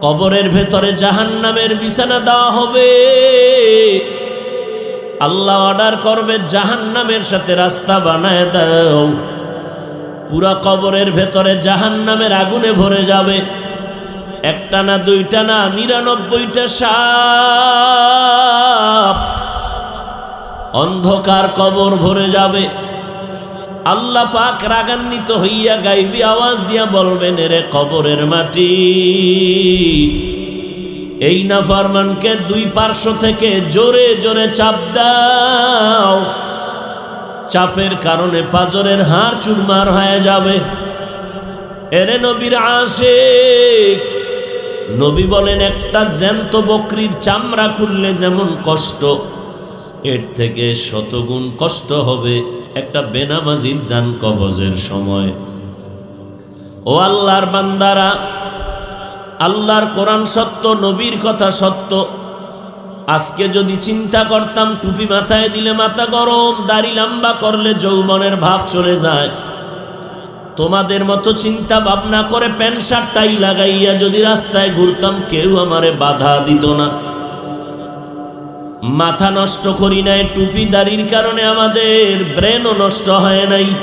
কবরের ভেতরে জাহান নামের বিছানা দেওয়া হবে। আল্লাহ অর্ডার করবে জাহান নামের সাথে রাস্তা বানায় দাও। পুরা কবরের ভেতরে জাহান নামের আগুনে ভরে যাবে। একটা না দুইটা না, নিরানব্বইটা সাপ। অন্ধকার কবর ভরে যাবে। আল্লাহ পাক রাগান্বিত হইয়া গাইবি আওয়াজ দিয়া বলবেন রে কবরের মাটি, এই না ফরমানকে দুই পার্শ্ব থেকে জোরে জোরে চাপ দাও। চাপের কারণে পাজরের হাড় চুরমার হয়ে যাবে। এরে নবীর আসে নবী বলেন, একটা জ্যান্ত বকরির চামড়া খুললে যেমন কষ্ট, এর থেকে শতগুণ কষ্ট হবে। একটা বেনামাজির যান কবজের সময়। ও আল্লাহর বান্দারা, আল্লাহর কোরআন সত্য, নবীর কথা সত্য। আজকে যদি চিন্তা করতাম, টুপি মাথায় দিলে মাথা গরম, দাড়ি লম্বা করলে যৌবনের ভাব চলে যায়। তোমাদের মতো চিন্তা ভাবনা করে প্যান্ট শার্টটাই লাগাইয়া যদি রাস্তায় ঘুরতাম, কেউ আমারে বাধা দিত না। মাথা নষ্ট করি নাই, টুপি দাড়ির কারণে আমাদের ব্রেনও নষ্ট হয় নাই।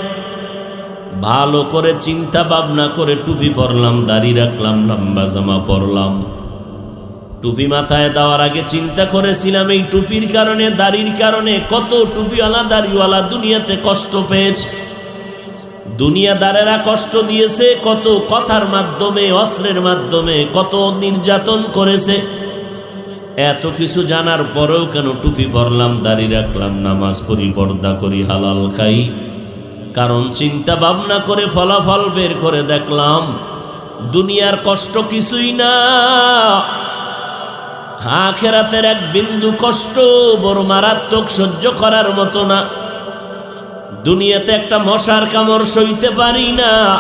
ভালো করে চিন্তা ভাবনা করে টুপি পরলাম, দাড়ি রাখলাম, লম্বা জামা পরলাম। টুপি মাথায় দেওয়ার আগে চিন্তা করেছিলাম, এই টুপির কারণে, দাড়ির কারণে কত টুপিওয়ালা, দাড়িওয়ালা দুনিয়াতে কষ্ট পেয়েছে। দুনিয়া দুনিয়াদারেরা কষ্ট দিয়েছে, কত কথার মাধ্যমে, অস্ত্রের মাধ্যমে, কত নির্যাতন করেছে। এত কিছু জানার পরেও কেন টুপি পরলাম, দাড়ি রাখলাম, নামাজ পড়ি, পর্দা করি, হালাল খাই? কারণ চিন্তা ভাবনা করে ফলাফল বের করে দেখলাম, দুনিয়ার কষ্ট কিছুই না। আখেরাতের এক বিন্দু কষ্ট বড় মারাত্মক সহ্য করার মতো না। দুনিয়াতে একটা মশার কামড় সইতে পারি না।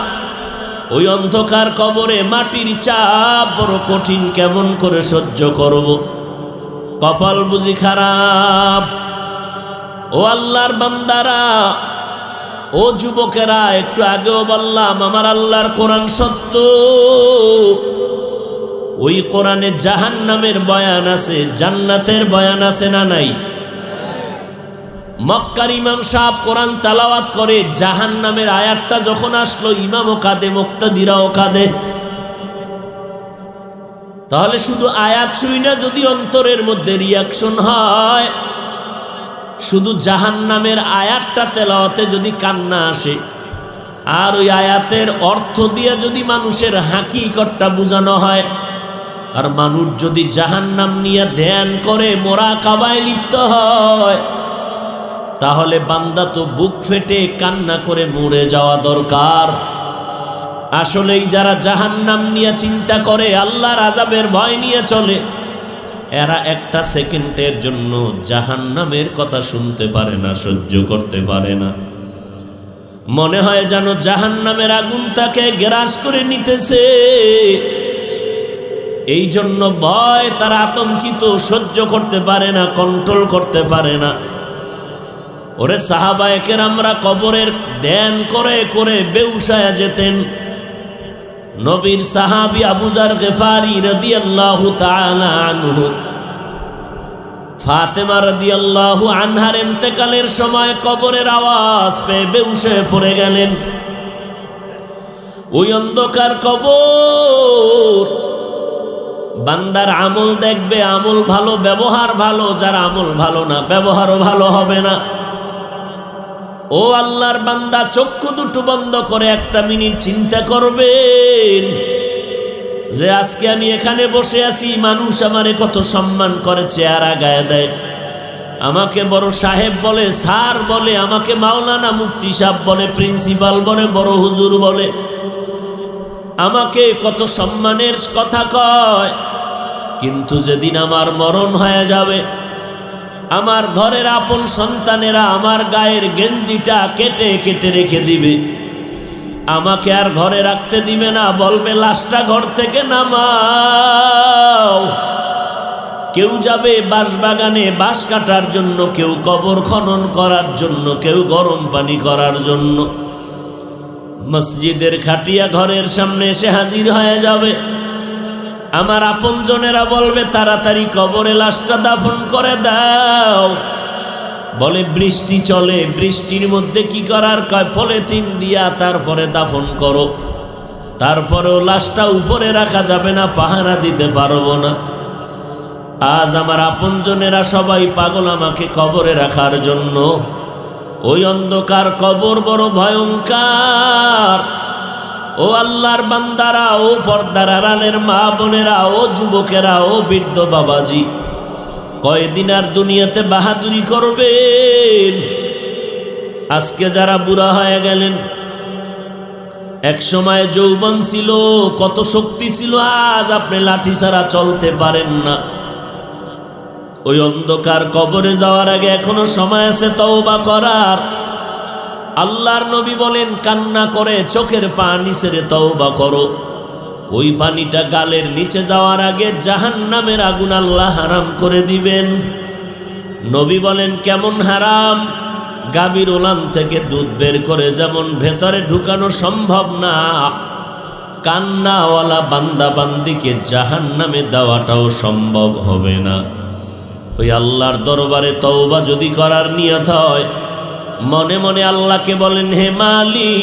ওই অন্ধকার কবরে মাটির চাপ বড় কঠিন, কেমন করে সহ্য করব? কপাল বুঝি খারাপ। ও আল্লাহর বান্দারা, ও যুবকেরা, একটু আগেও বললাম, আমার আল্লাহর কোরআন সত্য। ওই কোরআনে জাহান নামের বয়ান আছে, জান্নাতের বয়ান আছে না নাই? মক্কার ইমাম সাহেব কোরআন তালাওয়াত করে জাহান নামের আয়াতটা যখন আসলো, ইমাম ইমামও কাঁদে, মুক্তাদিরাও কাঁদে। তাহলে শুধু আয়াত শুই না, যদি অন্তরের মধ্যে রিয়াকশন হয়, শুধু জাহান নামের আয়াতটা তেলাওয়াতে যদি কান্না আসে, আর ওই আয়াতের অর্থ দিয়ে যদি মানুষের হাকিকতটা বোঝানো হয়, আর মানুষ যদি জাহান নাম নিয়ে ধ্যান করে, মোরা কাবায় লিপ্ত হয়, তাহলে বান্দা তো বুক ফেটে কান্না করে মরে যাওয়া দরকার। আসলেই যারা জাহান নাম নিয়ে চিন্তা করে, আল্লাহর আজাবের ভয় নিয়ে চলে, এরা একটা সেকেন্ডের জন্য জাহান নামের কথা শুনতে পারে না, সহ্য করতে পারে না। মনে হয় যেন জাহান নামের আগুন তাকে গ্রাস করে নিতেছে। এই জন্য ভয়, তারা আতঙ্কিত, সহ্য করতে পারে না কন্ট্রোল করতে পারে না। ওরে সাহাবায়কের আমরা কবরের ধ্যান করে করে বেউসায়া যেতেন। নবীর সাহাবি আবুজার গেফারি রদি আল্লাহ আনহু। ফাতেমা রদি আল্লাহ আনহার এতেকালের সময় কবরের আওয়াজ পেয়ে বেউসে পড়ে গেলেন। ওই অন্ধকার কবর, বান্দার আমল দেখবে, আমল ভালো, ব্যবহার ভালো, যার আমল ভালো না, ব্যবহারও ভালো হবে না। ও আল্লাহর বান্দা, চক্ষু দুটো বন্ধ করে একটা মিনিট চিন্তা করবেন যে আজকে আমি এখানে বসে আছি, মানুষ আমারে কত সম্মান করে, চেহারা গায়ে দেয়। আমাকে বড় সাহেব বলে, স্যার বলে, আমাকে মাওলানা মুক্তি সাহ বলে, প্রিন্সিপাল বলে, বড় হুজুর বলে। আমাকে কত সম্মানের কথা কয়, কিন্তু যেদিন আমার মরণ হয়ে যাবে আমার ঘরের আপন সন্তানেরা আমার গায়ের গেঞ্জিটা কেটে কেটে রেখে দিবে। আমাকে আর ঘরে রাখতে দিবে না, বলবে, লাশটা ঘর থেকে নামাও। কেউ যাবে বাঁশ বাগানে বাঁশ কাটার জন্য, কেউ কবর খনন করার জন্য, কেউ গরম পানি করার জন্য। মসজিদের খাটিয়া ঘরের সামনে এসে হাজির হয়ে যাবে। আমার আপনজনেরা বলবে, তাড়াতাড়ি কবরে লাশটা দাফন করে দাও। বলে, বৃষ্টি চলে, বৃষ্টির মধ্যে কি করার? কয়, পলিথিন দিয়া তারপরে দাফন করো। তারপরেও লাশটা উপরে রাখা যাবে না, পাহারা দিতে পারব না। আজ আমার আপনজনেরা সবাই পাগল আমাকে কবরে রাখার জন্য। ওই অন্ধকার কবর বড় ভয়ঙ্কর। ও আল্লাহর বান্দারা, ও পর্দার আড়ালের মা বোনেরা, ও যুবকেরা, ও বৃদ্ধ বাবাজি, কয়দিন আর দুনিয়াতে বাহাদুরি করবেন? আজকে যারা বুড়া হয়ে গেলেন, এক সময় যৌবন ছিল, কত শক্তি ছিল, আজ আপনি লাঠি ছাড়া চলতে পারেন না। ওই অন্ধকার কবরে যাওয়ার আগে এখনও সময় আছে তওবা করার। আল্লাহর নবী বলেন, কান্না করে, চোখের পানি ছেড়ে তওবা করো। ওই পানিটা গালের নিচে যাওয়ার আগে জাহান নামের আগুন আল্লাহ হারাম করে দিবেন। নবী বলেন, কেমন হারাম? গাভীর ওলান থেকে দুধ বের করে যেমন ভেতরে ঢুকানো সম্ভব না, কান্নাওয়ালা বান্দা বান্দিকে জাহান নামে দেওয়াটাও সম্ভব হবে না। ওই আল্লাহর দরবারে তওবা যদি করার নিয়ত হয় মনে মনে আল্লাহকে বলেন, হে মালিক,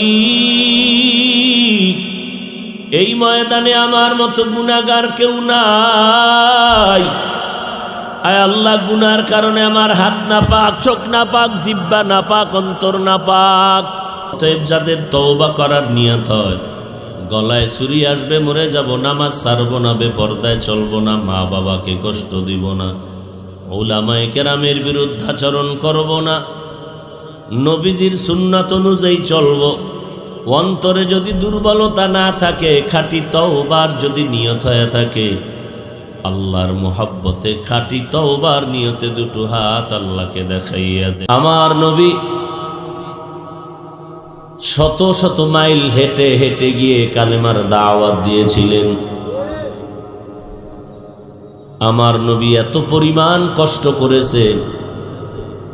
এই ময়দানে আমার মতো গুণাগার কেউ নাই। আয় আল্লাহ গুনার কারণে আমার হাত না পাক চোখ না পাক জিব্বা না পাক অন্তর না পাক অতএব যাদের তওবা করার নিয়ত হয়, গলায় ছুরি আসবে, মরে যাব, নামাজ সারবো না, বেপর্দায় চলব না মা বাবাকে কষ্ট দিব না ওলামায় কেরামের বিরুদ্ধাচরণ করব না। নবীজির সুন্নাত অনুযায়ী চলব। অন্তরে যদি দুর্বলতা না থাকে, খাঁটি তওবার যদি নিয়ত হয়ে থাকে, আল্লাহর মোহাব্বতে খাঁটি তওবার নিয়তে দুটো হাত আল্লাহকে দেখাইয়া দে। আমার নবী শত শত মাইল হেঁটে হেঁটে গিয়ে কালেমার দাওয়াত দিয়েছিলেন। আমার নবী এত পরিমাণ কষ্ট করেছেন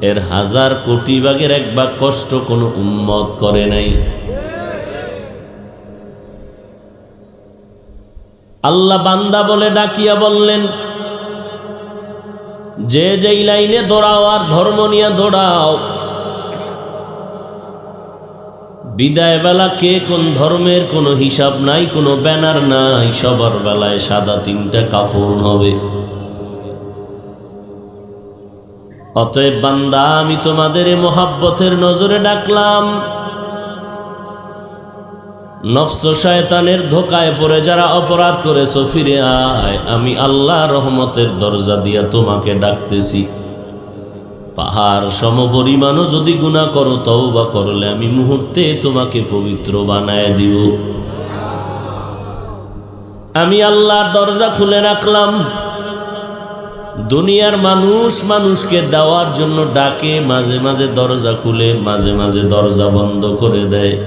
এর হাজার কোটি ভাগের এক ভাগ কষ্ট কোনো উম্মত করে নাই। আল্লাহ বান্দা বলে, ডাকিয়া বললেন, যে যেই লাইনে দৌড়াও আর ধর্ম নিয়ে দৌড়াও, বিদায় বেলা কে কোন ধর্মের কোনো হিসাব নাই, কোনো ব্যানার নাই, সবার বেলায় সাদা তিনটা কাফন হবে। অতএব বান্দা, আমি তোমাদের মোহাব্বতের নজরে ডাকলাম। নফস শয়তানের ধোকায় পড়ে যারা অপরাধ করেছ, ফিরে আয়। আমি আল্লাহ রহমতের দরজা দিয়া তোমাকে ডাকতেছি। পাহাড় সমপরিমাণও যদি গুণা করো তও বা করলে আমি মুহূর্তে তোমাকে পবিত্র বানায় দিব। আমি আল্লাহর দরজা খুলে রাখলাম। দুনিয়ার মানুষ মানুষকে দেওয়ার জন্য ডাকে, মাঝে মাঝে দরজা খুলে, মাঝে মাঝে দরজা বন্ধ করে দেয়।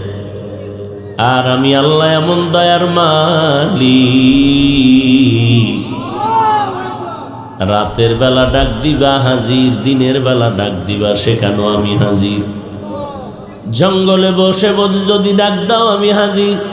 আর আমি আল্লাহ এমন দয়ার মালি রাতের বেলা ডাক দিবা, হাজির, দিনের বেলা ডাক দিবা, সেখানেও আমি হাজির। জঙ্গলে বসে বসে যদি ডাক দাও, আমি হাজির।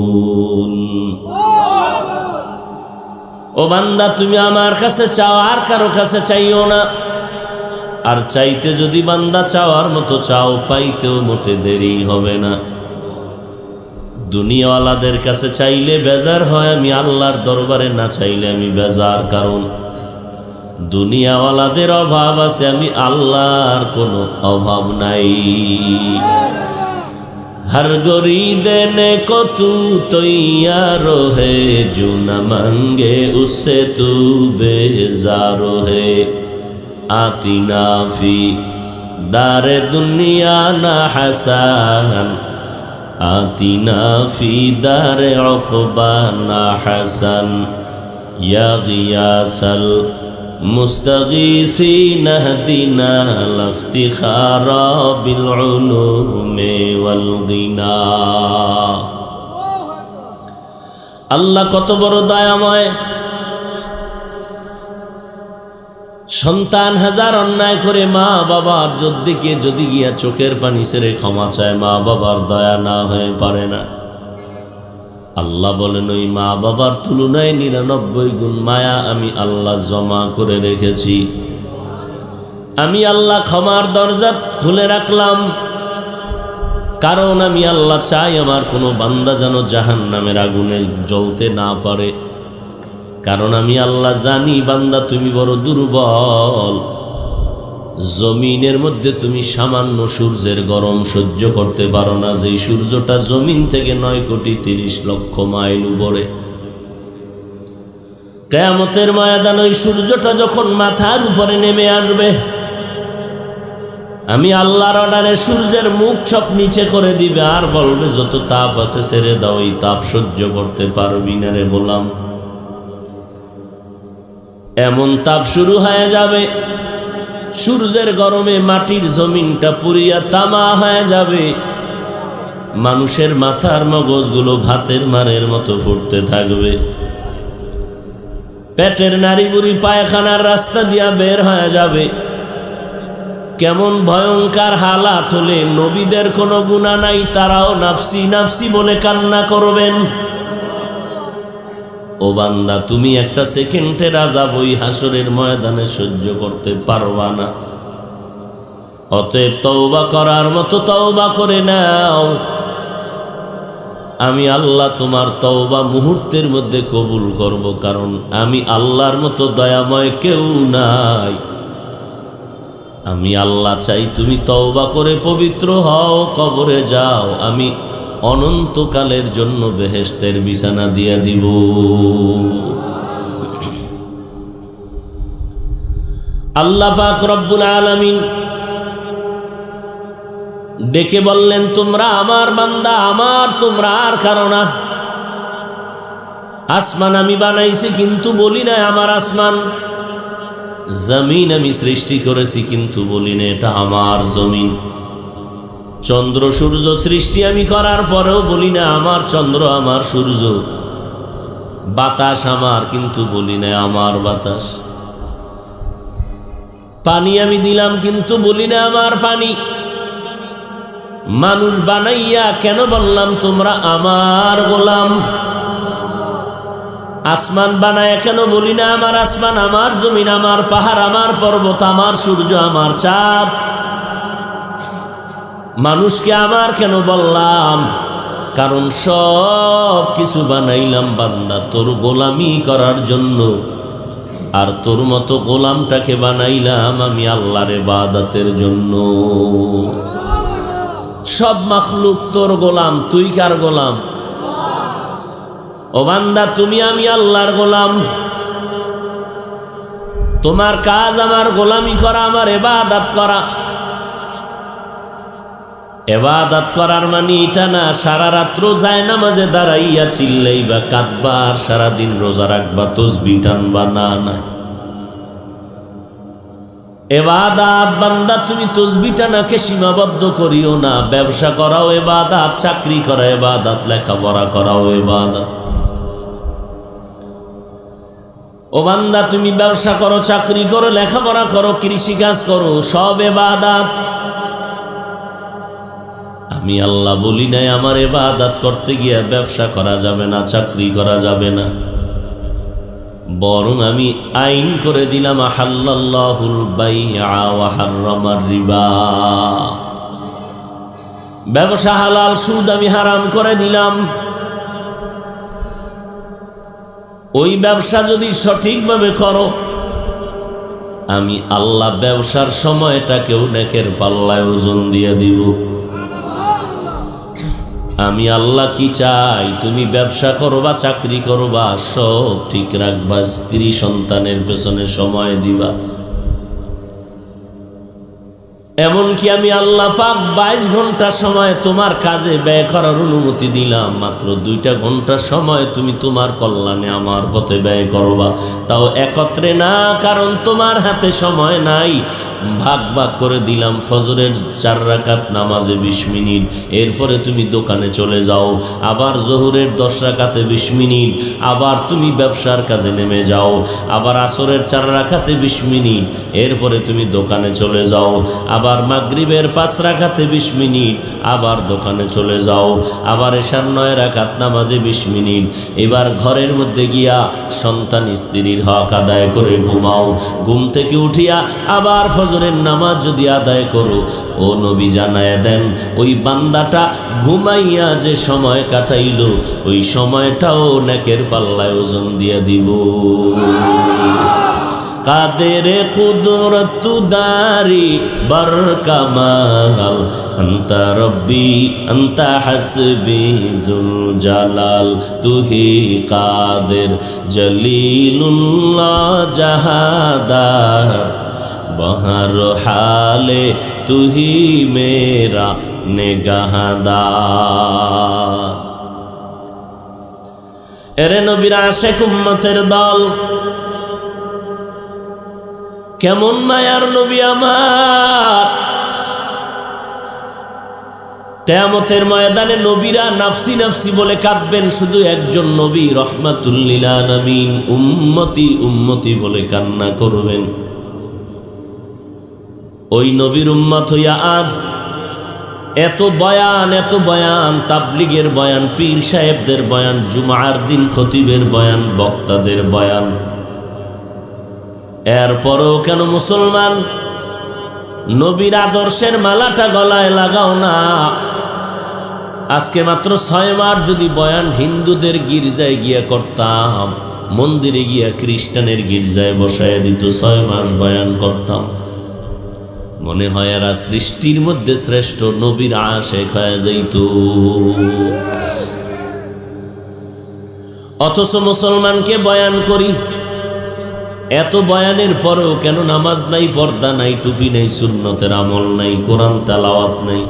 ও বান্দা, তুমি আমার কাছে চাও, আর কারও কাছে চাইও না। আর চাইতে যদি বান্দা চাওয়ার মতো চাও, পাইতেও মোটে দেরি হবে না। দুনিয়াওয়ালাদের কাছে চাইলে বেজার হয়, আমি আল্লাহর দরবারে না চাইলে আমি বেজার কারণ। দুনিয়াওয়ালাদের অভাব আছে, আমি আল্লাহর কোনো অভাব নাই। হর গরি দেনে কতু তৈয়ার হে জুনা মঙ্গে উসে তু বেজার হে আতি নাফি দারে দুনিয়া না হাসান আতি নাফি দারে অকবা না হাসান ইয়া গিয়াসাল يا غياث المستغيثين اهدنا الافتخار بالعلوم والغنى আল্লাহ কত বড় দয়াময় সন্তান হাজার অন্যায় করে মা বাবার যদ্দিকে যদি গিয়া চোখের পানি সেরে ক্ষমা চায় মা বাবার দয়া না হয়ে পারে না আল্লাহ বলেন, ওই মা বাবার তুলনায় নিরানব্বই গুণ মায়া আমি আল্লাহ জমা করে রেখেছি। আমি আল্লাহ ক্ষমার দরজা খুলে রাখলাম। কারণ আমি আল্লাহ চাই আমার কোনো বান্দা যেন জাহান নামের আগুনে জ্বলতে না পারে। কারণ আমি আল্লাহ জানি, বান্দা তুমি বড় দুর্বল। জমিনের মধ্যে তুমি সামান্য সূর্যের গরম সহ্য করতে পারো না, যেই সূর্যটা জমিন থেকে নয় কোটি তিরিশ লক্ষ মাইল উপরে। কেয়ামতের ময়দান, ওই সূর্যটা যখন মাথার উপরে নেমে আসবে, আমি আল্লাহর অর্ডারে সূর্যের মুখ সব নিচে করে দিবে, আর বলবে, যত তাপ আছে ছেড়ে দাও, এই তাপ সহ্য করতে পারবি না রে বললাম এমন তাপ শুরু হয়ে যাবে। সূর্যের গরমে মাটির জমিনটা পুরিয়া তামা হয়ে যাবে। মানুষের মাথার মগজগুলো ভাতের মারের মতো ফুটতে থাকবে। পেটের নারী বুড়ি পায়খানার রাস্তা দিয়া বের হয়ে যাবে। কেমন ভয়ঙ্কর হালাত হলে নবীদের কোনো গুণা নাই, তারাও নাফসি নাফসি বলে কান্না করবেন। ও বান্দা, তুমি একটা সেকেন্ডের আজাব ওই হাসরের ময়দানে সহ্য করতে পারবা না। অতএব তওবা করার মতো তওবা করে নাও। আমি আল্লাহ তোমার তওবা মুহূর্তের মধ্যে কবুল করব, কারণ আমি আল্লাহর মতো দয়াময় কেউ নাই। আমি আল্লাহ চাই তুমি তওবা করে পবিত্র হও, কবরে যাও। আমি অনন্তকালের জন্য বেহেস্তের বিছানা দিয়া দিব। আল্লাহ পাক রব্বুল আলামিন ডেকে বললেন, তোমরা আমার বান্দা, আমার তোমরা আর কারও না। আসমান আমি বানাইছি, কিন্তু বলি না আমার আসমান। জমিন আমি সৃষ্টি করেছি, কিন্তু বলি না এটা আমার জমিন। চন্দ্র সূর্য সৃষ্টি আমি করার পরেও বলি না আমার চন্দ্র আমার সূর্য। বাতাস আমার, কিন্তু বলি না আমার বাতাস। পানি আমি দিলাম, কিন্তু বলি না আমার পানি। মানুষ বানাইয়া কেন বললাম তোমরা আমার গোলাম? আসমান বানায় কেন বলি না আমার আসমান? আমার জমিন, আমার পাহাড়, আমার পর্বত, আমার সূর্য, আমার চাঁদ। মানুষকে আমার কেন বললাম? কারণ সব কিছু বানাইলাম বান্দা, তোর গোলামি করার জন্য। আর তোর মতো গোলামটাকে বানাইলাম আমি আল্লাহর বাদাতের জন্য। সব মাখলুক তোর গোলাম, তুই কার গোলাম? ও বান্দা, তুমি আমি আল্লাহর গোলাম। তোমার কাজ আমার গোলামি করা, আমার এবাদাত করা। এবাদাত করার মানে এটা না, সারা রাত্র যায় না মাঝে দাঁড়াইয়া চিল্লাইবা কাঁদবা আর সারাদিন রোজা রাখবা, তসবি টানবা, না না। এবাদাত বান্দা, তুমি তসবি টানাকে সীমাবদ্ধ করিও না, ব্যবসা করাও এবাদাত, চাকরি করা এবাদাত, লেখাপড়া করাও এবাদাত। ও বান্দা, তুমি ব্যবসা করো, চাকরি করো, লেখাপড়া করো, কৃষিকাজ করো, সব এবাদাত। আমি আল্লাহ বলি নাই, আমার এবাদাত করতে গিয়ে ব্যবসা করা যাবে না, চাকরি করা যাবে না। বরং আমি আইন করে দিলাম রিবা। ব্যবসা হালাল, সুদ আমি হারাম করে দিলাম। ওই ব্যবসা যদি সঠিকভাবে করো, আমি আল্লাহ ব্যবসার সময়টাকেও নেকের পাল্লায় ওজন দিয়ে দিব। আমি আল্লাহ কি চাই? তুমি ব্যবসা করো বা চাকরি করো বা সব ঠিক রাখবা, স্ত্রী সন্তানের পেছনে সময় দিবা। এমনকি আমি আল্লাহ পাক বাইশ ঘণ্টা সময় তোমার কাজে ব্যয় করার অনুমতি দিলাম। মাত্র দুইটা ঘণ্টা সময় তুমি তোমার কল্যাণে আমার পথে ব্যয় করবা। তাও একত্রে না, কারণ তোমার হাতে সময় নাই। ভাগ ভাগ করে দিলাম ফজরের চার রাকাত, নামাজে বিশ মিনিট। এরপরে তুমি দোকানে চলে যাও, আবার জহুরের দশ রাকাতে বিশ মিনিট। আবার তুমি ব্যবসার কাজে নেমে যাও, আবার আসরের চার রাখাতে বিশ মিনিট। এরপরে তুমি দোকানে চলে যাও, আবার মাগরিবের পাঁচ রাখাতে বিশ মিনিট, আবার দোকানে চলে যাও। আবার এশার নয় রাখাত নামাজে বিশ মিনিট। এবার ঘরের মধ্যে গিয়া সন্তান স্ত্রীর হক আদায় করে ঘুমাও। ঘুম থেকে উঠিয়া আবার ফজরের নামাজ যদি আদায় করো, ও নবী জানায় দেন, ওই বান্দাটা ঘুমাইয়া যে সময় কাটাইল, ওই সময়টাও নেকের পাল্লায় ওজন দিয়ে দিব। কাদের কুদরত দারি বার কামাল আন্তা রব্বি, আন্তা হাসবি জুল জালাল, তুহি কাদের জলিলুল্লাহ জাহাদার বহর হালে তুহি মেরা নেগাহাদার এরে নবীর উম্মতের দল কেমন মায়ার নবী আমার? তেয়ামতের ময়দানে নবীরা নাফসি নাফসি বলে কাঁদবেন, শুধু একজন নবী, রহমাতুল্লিলা নবীন উম্মতি উম্মতি বলে কান্না করবেন। ওই নবীর উম্মত হইয়া আজ এত বয়ান এত বয়ান, তাবলিগের বয়ান, পীর সাহেবদের বয়ান, জুমার দিন খতিবের বয়ান, বক্তাদের বয়ান। এরপরও কেন মুসলমান? নবীর আদর্শের মালাটা গলায় লাগাও না। আজকে মাত্র ছয় মাস যদি বয়ান হিন্দুদের গির্জায় গিয়া করতাম, মন্দিরে গিয়া খ্রিস্টানের গির্জায় বসায় দিত, ছয় মাস বয়ান করতাম। মনে হয় এরা সৃষ্টির মধ্যে শ্রেষ্ঠ নবীর আশে খায় যাইত। অথচ মুসলমানকে বয়ান করি এত বয়ানের পরেও কেন নামাজ নাই, পর্দা নাই, টুপি নেই, সুন্নতের আমল নাই, কোরআন তালাওয়াত নেই?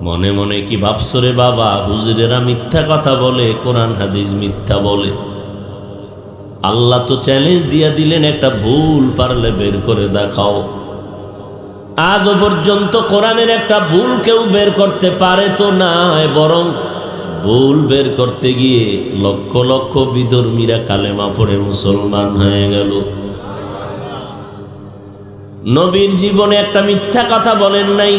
মনে মনে কি ভাবসরে বাবা, হুজুরেরা মিথ্যা কথা বলে, কোরআন, হাদিস মিথ্যা বলে। আল্লাহ তো চ্যালেঞ্জ দিয়া দিলেন একটা ভুল পারলে বের করে দেখাও। আজও পর্যন্ত কোরআনের একটা ভুল কেউ বের করতে পারে তো না বরং ভুল বের করতে গিয়ে লক্ষ লক্ষ বিধর্মীরা কালেমা পড়ে মুসলমান হয়ে গেল। নবীর জীবনে একটা মিথ্যা কথা বলেন নাই।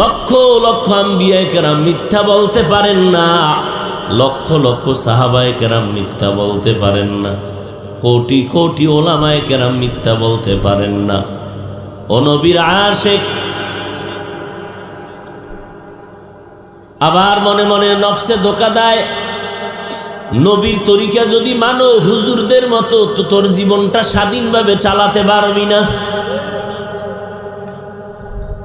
লক্ষ লক্ষ আম্বিয়ায় কেরাম মিথ্যা বলতে পারেন না, লক্ষ লক্ষ সাহাবায় কেরাম মিথ্যা বলতে পারেন না, কোটি কোটি ওলামায় কেরাম মিথ্যা বলতে পারেন না। ও নবীর আবার মনে মনে নফসে ধোকা দেয়। নবীর তরিকা যদি মানো, হুজুরদের মতো, তো তোর জীবনটা স্বাধীনভাবে চালাতে পারবি না।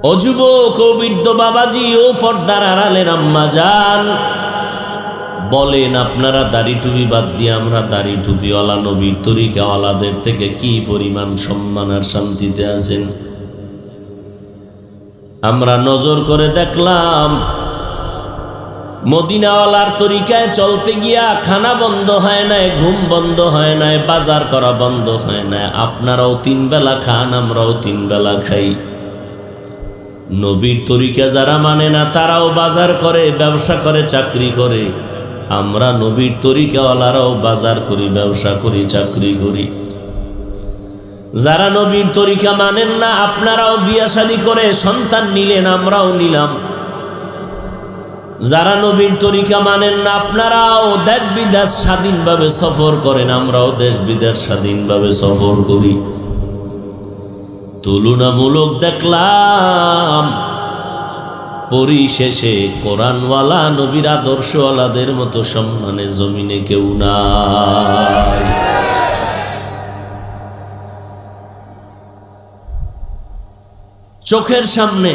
অযুবক ও বৃদ্ধ বাবাজি, ও পর্দার আড়ালের আম্মা যান বলেন আপনারা দাড়ি টুপি বাদ দিয়ে আমরা দাড়ি টুপিওয়ালা নবীর তরিকাওয়ালাদের থেকে কি পরিমাণ সম্মান আর শান্তিতে আছেন? আমরা নজর করে দেখলাম মদিনাওয়ালার তরিকায় চলতে গিয়া খানা বন্ধ হয় নাই, ঘুম বন্ধ হয় নাই, বাজার করা বন্ধ হয় না আপনারাও তিন বেলা খান, আমরাও তিন বেলা খাই। নবীর তরিকা যারা মানে না, তারাও বাজার করে, ব্যবসা করে, চাকরি করে। আমরা নবীর তরিকাওয়ালারাও বাজার করি, ব্যবসা করি, চাকরি করি। যারা নবীর তরিকা মানেন না, আপনারাও বিয়া শাদী করে সন্তান নিলেন, আমরাও নিলাম। যারা নবীর তরিকা মানেন না, আপনারাও দেশ বিদেশ স্বাধীনভাবে সফর করেন, আমরাও দেশ বিদেশ স্বাধীনভাবে সফর করি। তুলনামূলক দেখলাম, পরিশেষে কোরআনওয়ালা, নবীর আদর্শওয়ালাদের মতো সম্মানে জমিনে কেউ নাই। চোখের সামনে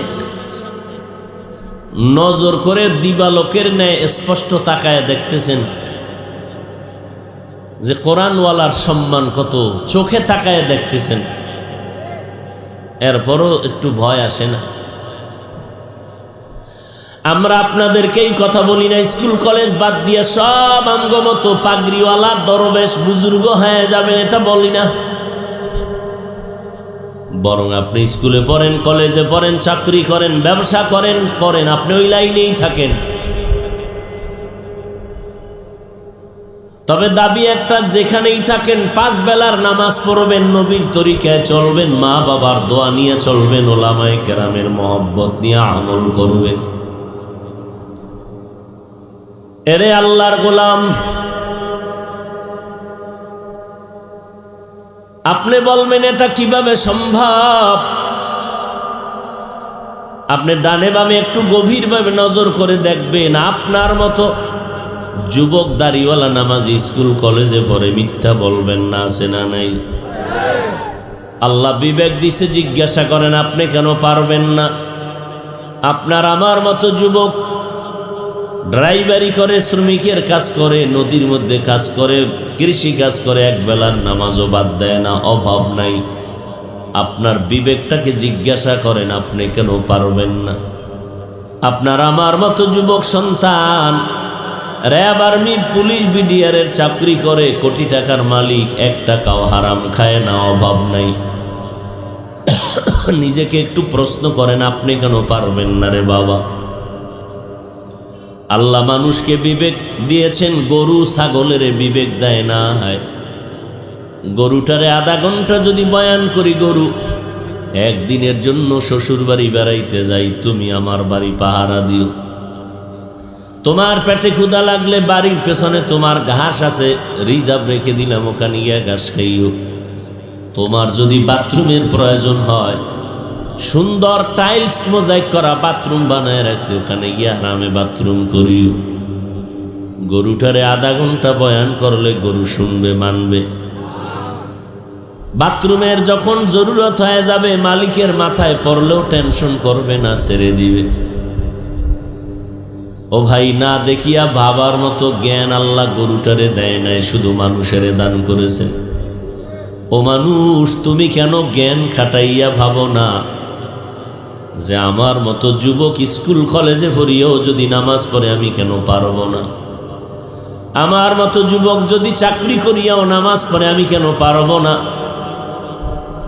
নজর করে দিবালোকের ন্যায় স্পষ্ট তাকায় দেখতেছেন যে কোরআনওয়ালার সম্মান কত, চোখে তাকায় দেখতেছেন। এরপরও একটু ভয় আসে না। আমরা আপনাদেরকেই কথা বলি না, স্কুল, কলেজ বাদ দিয়ে সব আঙ্গমতো পাগড়িওয়ালা, দরবেশ, বুজুর্গ হয়ে যাবেন, এটা বলি না। বরং আপনি স্কুলে পড়েন, কলেজে পড়েন, চাকরি করেন, ব্যবসা করেন করেন, আপনি ওই লাইনেই থাকেন। তবে দাবি একটা, যেখানেই থাকেন, পাঁচ বেলার নামাজ পড়বেন, নবীর তরিকায় চলবেন, মা বাবার দোয়া নিয়ে চলবেন, ওলামায় কেরামের মহব্বত নিয়ে আমল করবেন। এরে আল্লাহর গোলাম আপনি বলবেন, এটা কীভাবে সম্ভব? আপনি ডানে বামে একটু গভীরভাবে নজর করে দেখবেন, আপনার মতো যুবক দাড়িওয়ালা নামাজি স্কুল, কলেজে পড়ে মিথ্যা বলবেন না, আছে না নাই? আল্লাহ বিবেক দিছে, জিজ্ঞাসা করেন, আপনি কেন পারবেন না? আপনার আমার মতো যুবক ড্রাইভারি করে, শ্রমিকের কাজ করে, নদীর মধ্যে কাজ করে কৃষি কাজ করে এক বেলার নামাজও বাদ দেয় না, অভাব নাই। আপনার বিবেকটাকে জিজ্ঞাসা করেন, আপনি কেন পারবেন না? আপনার আমার মতো যুবক সন্তান, র্যাব আর্মি, পুলিশ, বিডিআরের চাকরি করে কোটি টাকার মালিক, এক টাকাও হারাম খায় না, অভাব নাই। নিজেকে একটু প্রশ্ন করেন, আপনি কেন পারবেন না রে বাবা? আল্লাহ মানুষকে বিবেক দিয়েছেন, গরু ছাগলের বিবেক দেয় না গরুটারে আধা ঘণ্টা যদি বয়ান করি, গরু, একদিনের জন্য শ্বশুর বাড়ি বেড়াইতে যাই, তুমি আমার বাড়ি পাহারা দিও। তোমার পেটে ক্ষুদা লাগলে বাড়ির পেছনে তোমার ঘাস আছে, রিজার্ভ রেখে দিলাম, ওখানে গিয়ে ঘাস খাইও। তোমার যদি বাথরুমের প্রয়োজন হয় সুন্দর টাইলস মোজাইক করা বাথরুম বানায় রাখছে, ওখানে গিয়ে আরামে বাথরুম করিও। গরুটারে আধা ঘণ্টা বয়ান করলে গরু শুনবে, মানবে। বাথরুমের যখন জরুরত হয়ে যাবে, মালিকের মাথায় পড়লেও টেনশন করবে না, ছেড়ে দিবে। ও ভাই, না দেখিয়া বাবার মতো জ্ঞান আল্লাহ গরুটারে দেয় নাই, শুধু মানুষেরে দান করেছেন ও মানুষ, তুমি কেন জ্ঞান খাটাইয়া ভাবো না? যে আমার মতো যুবক স্কুল, কলেজে পড়িয়েও যদি নামাজ পড়ে আমি কেন পারব না? আমার মতো যুবক যদি চাকরি করিয়াও নামাজ পড়ে আমি কেন পারব না?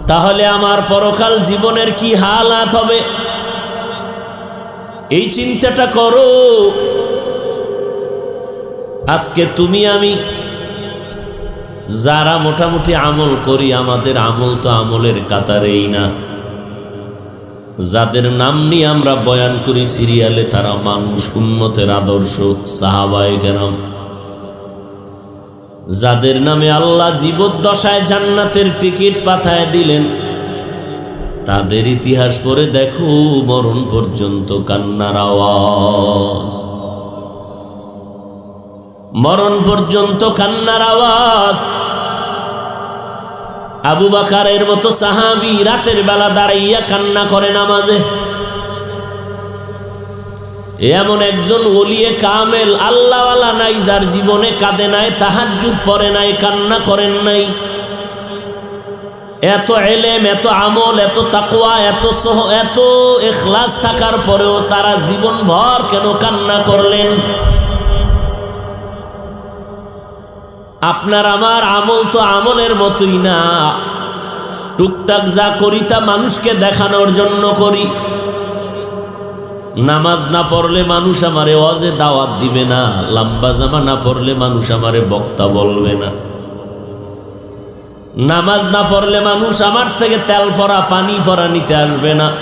তাহলে আমার পরকাল জীবনের কি হালাত হবে? এই চিন্তাটা করো। আজকে তুমি, আমি যারা মোটামুটি আমল করি, আমাদের আমল তো আমলের কাতারেই না। যাদের নাম নিয়ে আমরা বয়ান করি সিরিয়ালে, তারা মানুষ উন্নতের আদর্শ, সাহাবায় কেরাম। যাদের নামে আল্লাহ জীবদ্দশায় জান্নাতের টিকিট পাথায় দিলেন, তাদের ইতিহাস পড়ে দেখো মরণ পর্যন্ত কান্নার আওয়াজ। মরণ পর্যন্ত কান্নার আওয়াজ। আবু বাকারের মতো সাহাবি রাতের বেলা দাঁড়াইয়া কান্না করে নামাজে। এমন একজন ওলিয়ে কামেল, আল্লাহওয়ালা নাই, যার জীবনে কাঁদে নাই তাহাজুদ পরে নাই, কান্না করেন নাই। এত এলেম, এত আমল, এত তাকুয়া এত সহ, এত এখলাস থাকার পরেও তারা জীবন ভর কেন কান্না করলেন? আপনার আমার আমল তো আমলের মতোই না। টুকটাক যা করি তা মানুষকে দেখানোর জন্য করি। নামাজ না পড়লে মানুষ আমারে অজে দাওয়াত দিবে না, লম্বা জামা না পড়লে মানুষ আমারে বক্তা বলবে না। নামাজ না পড়লে মানুষ আমার থেকে তেল পরা, পানি পরা নিতে আসবে না।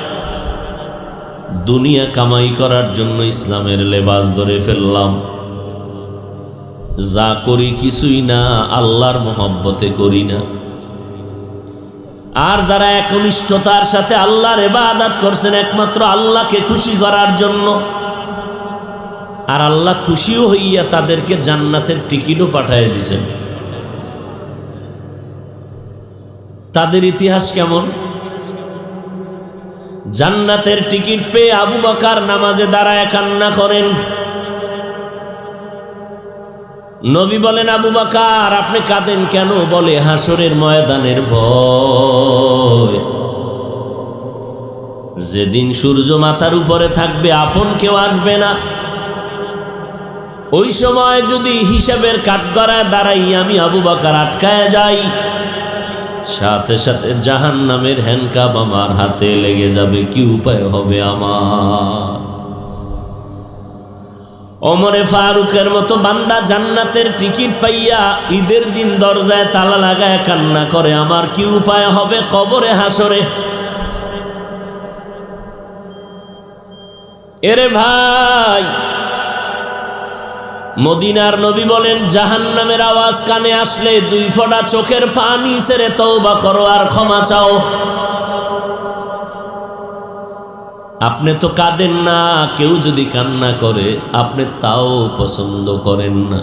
দুনিয়া কামাই করার জন্য ইসলামের লেবাস ধরে ফেললাম। যা করি কিছুই না, আল্লাহর মোহব্বতে করি না। আর যারা একনিষ্ঠতার সাথে আল্লাহর এবাদাত করছেন, একমাত্র আল্লাহকে খুশি করার জন্য। আর আল্লাহ খুশিও হইয়া তাদেরকে জান্নাতের টিকিটও পাঠিয়ে দিছেন। তাদের ইতিহাস কেমন? জান্নাতের টিকিট পেয়ে আবু বাকার নামাজে দাঁড়ায় কান্না করেন। নবী বলেন, আবু বাকার, আপনি কাঁদেন কেন? বলে, হাসরের ময়দানের ভয়। যেদিন সূর্য মাথার উপরে থাকবে, আপন কেউ আসবে না। ওই সময় যদি হিসাবের কাঠগড়ায় দাঁড়াই, আমি আবু বাকার আটকায় যাই। সাথে সাথে জাহান নামের হ্যান্ডকাপ আমার হাতে লেগে যাবে, কি উপায় হবে আমার? ওমরে ফারুকের মতো বান্দা জান্নাতের টিকিট পাইয়া ঈদের দিন দরজায় তালা লাগায় কান্না করে। আমার কি উপায় হবে? কবরে হাসরে এরে ভাই, মদিনার নবী বলেন, জাহান্নামের আওয়াজ কানে আসলে দুই ফোঁটা চোখের পানি সেরে তওবা করো আর ক্ষমা চাও। আপনি তো কাঁদেন না কেউ যদি কান্না করে আপনি তাও পছন্দ করেন না।